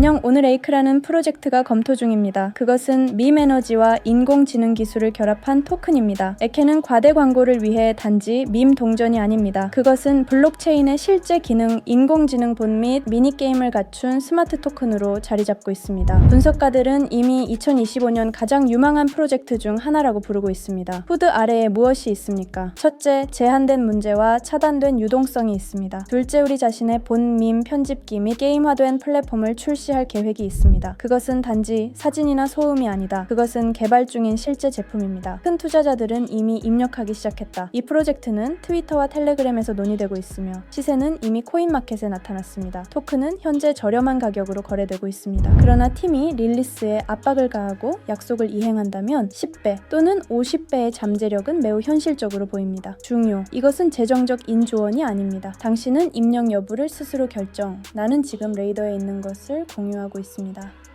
안녕 오늘 에이크라는 프로젝트가 검토 중입니다. 그것은 밈 에너지와 인공지능 기술을 결합한 토큰입니다. 에케는 과대 광고를 위해 단지 밈 동전이 아닙니다. 그것은 블록체인의 실제 기능 인공지능 본 및 미니게임을 갖춘 스마트 토큰으로 자리 잡고 있습니다. 분석가들은 이미 2025년 가장 유망한 프로젝트 중 하나라고 부르고 있습니다. 후드 아래에 무엇이 있습니까? 첫째, 제한된 문제와 차단된 유동성이 있습니다. 둘째, 우리 자신의 본 밈 편집기 및 게임화된 플랫폼을 출시 할 계획이 있습니다. 그것은 단지 사진이나 소음이 아니다. 그것은 개발 중인 실제 제품입니다. 큰 투자자들은 이미 입력하기 시작했다. 이 프로젝트는 트위터와 텔레그램에서 논의되고 있으며 시세는 이미 코인마켓에 나타났습니다. 토큰은 현재 저렴한 가격으로 거래되고 있습니다. 그러나 팀이 릴리스에 압박을 가하고 약속을 이행한다면 10배 또는 50배의 잠재력은 매우 현실적으로 보입니다. 중요. 이것은 재정적 인조언이 아닙니다. 당신은 입력 여부를 스스로 결정. 나는 지금 레이더에 있는 것을 공유하고 있습니다.